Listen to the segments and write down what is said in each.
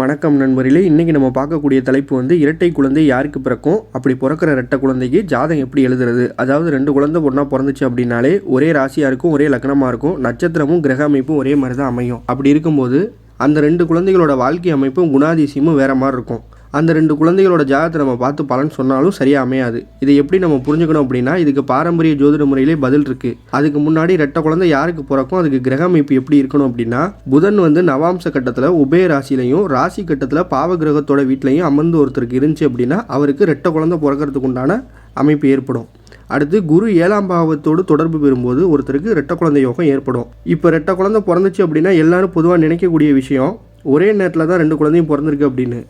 வணக்கம் நண்பர்களே. இன்றைக்கி நம்ம பார்க்கக்கூடிய தலைப்பு வந்து இரட்டை குழந்தை யாருக்கு பிறக்கும்? அப்படி பிறக்கிற ரெட்டை குழந்தைக்கு ஜாதகம் எப்படி எழுதுறது? அதாவது ரெண்டு குழந்தை ஒன்றா பிறந்துச்சு அப்படின்னாலே ஒரே ராசியாக இருக்கும் ஒரே லக்னமாக இருக்கும். நட்சத்திரமும் கிரக அமைப்பும் ஒரே மாதிரி தான் அமையும். அப்படி இருக்கும்போது அந்த ரெண்டு குழந்தைகளோட வாழ்க்கை அமைப்பும் குணாதிசயமும் வேறு மாதிரி இருக்கும். அந்த ரெண்டு குழந்தைகளோட ஜாதகத்தை நம்ம பார்த்து பலன் சொன்னாலும் சரியாக அமையாது. இதை எப்படி நம்ம புரிஞ்சுக்கணும் அப்படின்னா இதுக்கு பாரம்பரிய ஜோதிட முறையிலே பதில் இருக்குது அதுக்கு முன்னாடி ரெட்டை குழந்தை யாருக்கு பிறக்கும்? அதுக்கு கிரக அமைப்பு எப்படி இருக்கணும் அப்படின்னா புதன் வந்து நவாம்ச கட்டத்தில் உபய ராசிலையும் ராசி கட்டத்தில் பாவ கிரகத்தோட வீட்லையும் அமர்ந்து ஒருத்தருக்கு இருந்துச்சு அப்படின்னா அவருக்கு ரெட்டை குழந்தை பிறக்கிறதுக்கு உண்டான அமைப்பு ஏற்படும். அடுத்து குரு ஏழாம் பாவத்தோடு தொடர்பு பெறும்போது ஒருத்தருக்கு ரெட்டை குழந்தை யோகம் ஏற்படும். இப்போ ரெட்டை குழந்தை பிறந்துச்சு அப்படின்னா எல்லாரும் பொதுவாக நினைக்கக்கூடிய விஷயம் ஒரே நேரத்தில் தான் ரெண்டு குழந்தையும் பிறந்திருக்கு அப்படின்னு.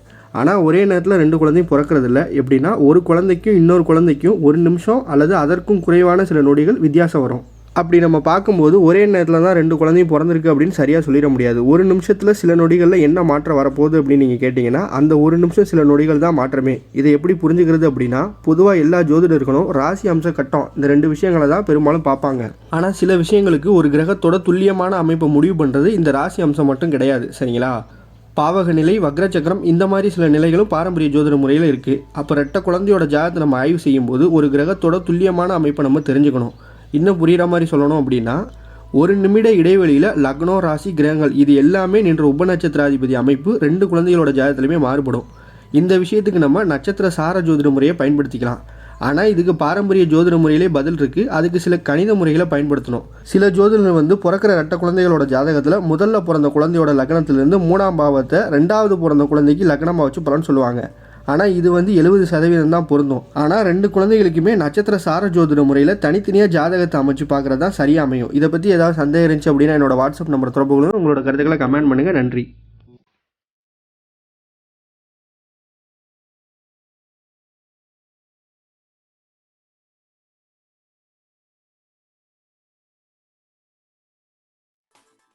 ஆனால் ஒரே நேரத்தில் ரெண்டு குழந்தையும் பிறக்கறதில்ல. எப்படின்னா ஒரு குழந்தைக்கும் இன்னொரு குழந்தைக்கும் ஒரு நிமிஷம் அல்லது அதற்கும் குறைவான சில நொடிகள் வித்தியாசம் வரும். அப்படி நம்ம பார்க்கும்போது ஒரே நேரத்தில் தான் ரெண்டு குழந்தையும் பிறந்திருக்கு அப்படின்னு சரியாக சொல்லிட முடியாது. ஒரு நிமிஷத்தில் சில நொடிகளில் என்ன மாற்றம் வரப்போகுது அப்படின்னு நீங்கள் கேட்டிங்கன்னா அந்த ஒரு நிமிஷம் சில நொடிகள் தான் மாற்றமே. இதை எப்படி புரிஞ்சுக்கிறது அப்படின்னா பொதுவாக எல்லா ஜோதிடர்களும் ராசி அம்ச கட்டம் இந்த ரெண்டு விஷயங்களை தான் பெரும்பாலும் பார்ப்பாங்க. ஆனால் சில விஷயங்களுக்கு ஒரு கிரகத்தோட துல்லியமான அமைப்பை முடிவு பண்ணுறது இந்த ராசி அம்சம் மட்டும் கிடையாது சரிங்களா? பாவக நிலை வக்ரச்சக்கரம் இந்த மாதிரி சில நிலைகளும் பாரம்பரிய ஜோதிட முறையில் இருக்குது அப்போ ரெட்ட குழந்தையோட ஜாதகத்தை நம்ம ஆய்வு செய்யும்போது ஒரு கிரகத்தோட துல்லியமான அமைப்பை நம்ம தெரிஞ்சுக்கணும். இன்னும் புரிகிற மாதிரி சொல்லணும் அப்படின்னா ஒரு நிமிட இடைவெளியில் லக்னோ ராசி கிரகங்கள் இது எல்லாமே நின்ற உபநட்சத்திராதிபதி அமைப்பு ரெண்டு குழந்தைகளோட ஜாதகத்திலுமே மாறுபடும். இந்த விஷயத்துக்கு நம்ம நட்சத்திர சார ஜோதிட முறையை பயன்படுத்திக்கலாம். ஆனால் இதுக்கு பாரம்பரிய ஜோதிட முறையிலே பதில் இருக்குது அதுக்கு சில கணித முறைகளை பயன்படுத்தணும். சில ஜோதிடர் வந்து பிறக்கிற ரெட்ட குழந்தைகளோட ஜாதகத்தில் முதல்ல பிறந்த குழந்தையோட லக்னத்திலிருந்து மூணாம் பாவத்தை ரெண்டாவது பிறந்த குழந்தைக்கு லக்னமாக வச்சு பலன் சொல்லுவாங்க. ஆனால் இது வந்து எழுபது சதவீதம் தான் பொருந்தும். ஆனால் ரெண்டு குழந்தைகளுக்குமே நட்சத்திர சார ஜோதிட முறையில் தனித்தனியாக ஜாதகத்தை அமைச்சு பார்க்குறது தான் சரியாக அமையும். இதை பற்றி ஏதாவது சந்தேகம் இருந்துச்சு அப்படின்னா என்னோட வாட்ஸ்அப் நம்பர் தொடர்பு உங்களோட கருத்துக்களை கமெண்ட் பண்ணுங்கள் நன்றி.